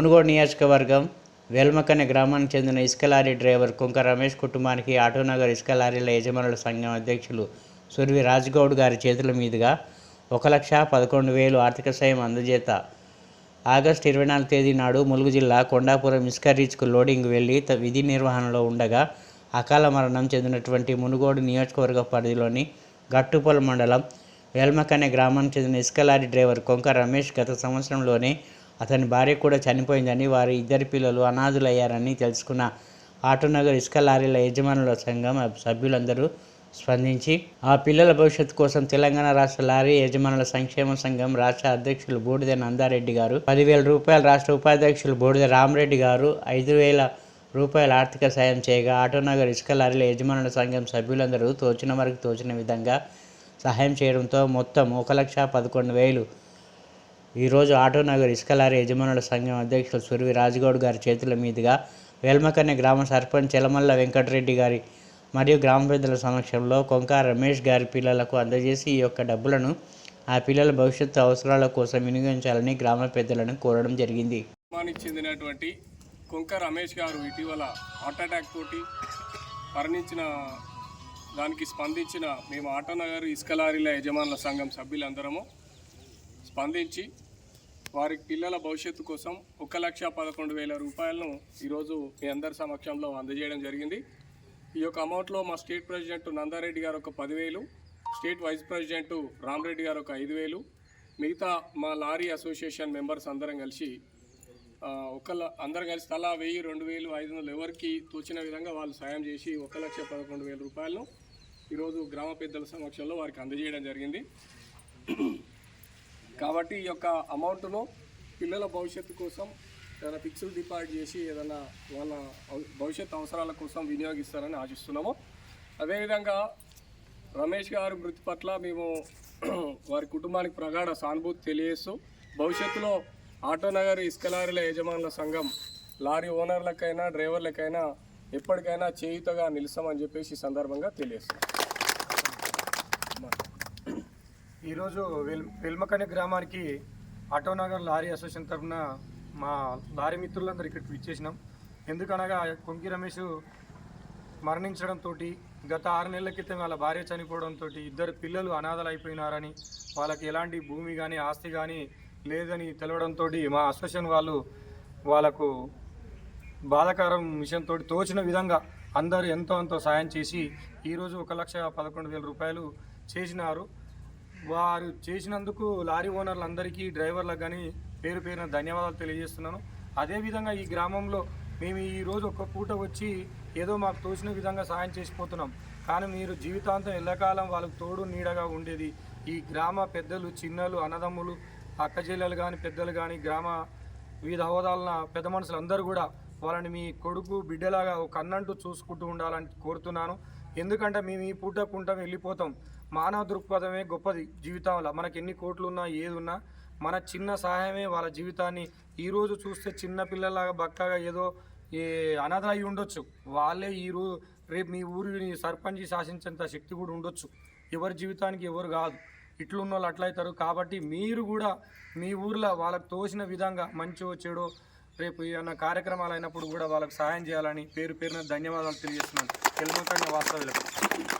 మునుగోడు నియోజకవర్గం వేల్మకనే గ్రామానికి చెందిన ఇసుక లారీ డ్రైవర్ కుంక రమేష్ కుటుంబానికి ఆటోనగర్ ఇసుక లారీల యజమానుల సంఘం అధ్యక్షులు సుర్వి రాజ్గౌడ్ గారి చేతుల మీదుగా ఒక లక్ష పదకొండు వేలు ఆర్థిక సాయం అందజేత. ఆగస్టు ఇరవై నాలుగు తేదీ నాడు ములుగు జిల్లా కొండాపురం ఇసుక రీచ్కు లోడింగ్ వెళ్ళి విధి నిర్వహణలో ఉండగా అకాల మరణం చెందినటువంటి మునుగోడు నియోజకవర్గ పరిధిలోని గట్టుపల్ మండలం వేల్మకనే గ్రామానికి చెందిన ఇసుక లారీ డ్రైవర్ కొంక రమేష్ గత సంవత్సరంలోనే అతని భార్య కూడా చనిపోయిందని వారి ఇద్దరి పిల్లలు అనాథులయ్యారని తెలుసుకున్న ఆటోనగర్ ఇసుక లారీల యజమానుల సంఘం సభ్యులందరూ స్పందించి ఆ పిల్లల భవిష్యత్తు కోసం తెలంగాణ రాష్ట్ర లారీ యజమానుల సంక్షేమ సంఘం రాష్ట్ర అధ్యక్షులు బూడిద నందారెడ్డి గారు పదివేల రూపాయలు రాష్ట్ర ఉపాధ్యక్షులు బూడిద రామరెడ్డి గారు ఐదు వేల రూపాయల ఆర్థిక సాయం చేయగా ఆటోనగర్ ఇసుక లారీల యజమానుల సంఘం సభ్యులందరూ తోచిన వరకు తోచిన విధంగా సహాయం చేయడంతో మొత్తం ఒక లక్ష పదకొండు వేలు ఈరోజు ఆటోనగర్ ఇసుక లారీ యజమానుల సంఘం అధ్యక్షులు సురవి రాజగౌడ్ గారి చేతుల మీదుగా వేల్మకన్నె గ్రామ సర్పంచ్ చెలమల్ల వెంకటరెడ్డి గారి మరియు గ్రామ పెద్దల సమక్షంలో కొంక రమేష్ గారి పిల్లలకు అందజేసి ఈ యొక్క డబ్బులను ఆ పిల్లల భవిష్యత్తు అవసరాల కోసం వినియోగించాలని గ్రామ పెద్దలను కోరడం జరిగింది. చెందినటువంటి కొంక రమేష్ గారు ఇటీవల హార్ట్అటాక్ తోటి మరణించిన దానికి స్పందించిన మేము ఆటోనగర్ ఇసుక లారీల యజమానుల సంఘం సభ్యులందరము స్పందించి వారి పిల్లల భవిష్యత్తు కోసం ఒక లక్ష పదకొండు వేల రూపాయలను ఈరోజు మీ అందరి సమక్షంలో అందజేయడం జరిగింది. ఈ యొక్క అమౌంట్లో మా స్టేట్ ప్రెసిడెంట్ నందారెడ్డి గారు ఒక పదివేలు స్టేట్ వైస్ ప్రెసిడెంట్ రామరెడ్డి గారు ఒక ఐదు వేలు మిగతా మా లారీ అసోసియేషన్ మెంబర్స్ అందరం కలిసి ఒకళ్ళ అందరం కలిసి తలా వెయ్యి రెండు వేలు ఐదు వందలు ఎవరికి తోచిన విధంగా వాళ్ళు సాయం చేసి ఒక లక్ష పదకొండు వేల రూపాయలను ఈరోజు గ్రామ పెద్దల సమక్షంలో వారికి అందజేయడం జరిగింది. కాబట్టి ఈ యొక్క అమౌంట్ను పిల్లల భవిష్యత్తు కోసం ఏదైనా ఫిక్స్డ్ డిపాజిట్ చేసి ఏదైనా వాళ్ళ భవిష్యత్ అవసరాల కోసం వినియోగిస్తారని ఆశిస్తున్నాము. అదేవిధంగా రమేష్ గారు మృతి పట్ల మేము వారి కుటుంబానికి ప్రగాఢ సానుభూతి తెలియజేస్తూ భవిష్యత్తులో ఆటోనగర్ ఇసుకలారీల యజమానుల సంఘం లారీ ఓనర్లకైనా డ్రైవర్లకైనా ఎప్పటికైనా చేయుతగా నిలుస్తామని చెప్పేసి ఈ సందర్భంగా తెలియజేస్తాం ఈరోజు వెల్ వెల్మకని గ్రామానికి ఆటోనగర్ లారీ అసోసియేషన్ తరఫున మా లారీ మిత్రులందరూ ఇక్కడికి ఇచ్చేసినాం ఎందుకనగా కొంకి రమేష్ మరణించడంతో గత ఆరు నెలల క్రితం వాళ్ళ భార్య చనిపోవడంతో ఇద్దరు పిల్లలు అనాథలు అయిపోయినారని వాళ్ళకి ఎలాంటి భూమి కానీ ఆస్తి కానీ లేదని తెలవడంతో మా అసోసియేషన్ వాళ్ళు వాళ్ళకు బాధాకరం విషయంతో తోచిన విధంగా అందరూ ఎంతో ఎంతో సాయం చేసి ఈరోజు ఒక లక్ష పదకొండు వేల రూపాయలు చేసినారు. వారు చేసినందుకు లారీ ఓనర్లందరికీ డ్రైవర్లకు కానీ పేరు పేరున ధన్యవాదాలు తెలియజేస్తున్నాను. అదేవిధంగా ఈ గ్రామంలో మేము ఈ రోజు ఒక్క పూట వచ్చి ఏదో మాకు తోచిన విధంగా సాయం చేసిపోతున్నాం. కానీ మీరు జీవితాంతం ఎల్లకాలం వాళ్ళకు తోడు నీడగా ఉండేది ఈ గ్రామ పెద్దలు చిన్నలు అన్నదమ్ములు అక్కజెల్లెలు కానీ పెద్దలు కానీ గ్రామ వివిధ హోదాలన పెద్ద మనుషులు అందరూ కూడా వాళ్ళని మీ కొడుకు బిడ్డలాగా ఒక అన్నంటూ చూసుకుంటూ ఉండాలని కోరుతున్నాను. ఎందుకంటే మేము ఈ పూట కుంటాం వెళ్ళిపోతాం. మానవ దృక్పథమే గొప్పది జీవితంలో. మనకి ఎన్ని కోట్లు ఉన్నా ఏది ఉన్నా మన చిన్న సహాయమే వాళ్ళ జీవితాన్ని. ఈరోజు చూస్తే చిన్న పిల్లలాగా బక్కగా ఏదో ఏ అనాథ అయి ఉండొచ్చు. వాళ్ళే ఈ రో రేపు మీ ఊరిని సర్పంచి శాసించేంత శక్తి కూడా ఉండొచ్చు. ఎవరి జీవితానికి ఎవరు కాదు. ఇట్లున్న వాళ్ళు అట్లయితారు. కాబట్టి మీరు కూడా మీ ఊర్లో వాళ్ళకు తోసిన విధంగా మంచో చెడో రేపు ఏమైనా కార్యక్రమాలు అయినప్పుడు కూడా వాళ్ళకు సహాయం చేయాలని పేరు పేరున ధన్యవాదాలు తెలియజేస్తున్నాను. తెలుగు వాస్తవ్యులకు.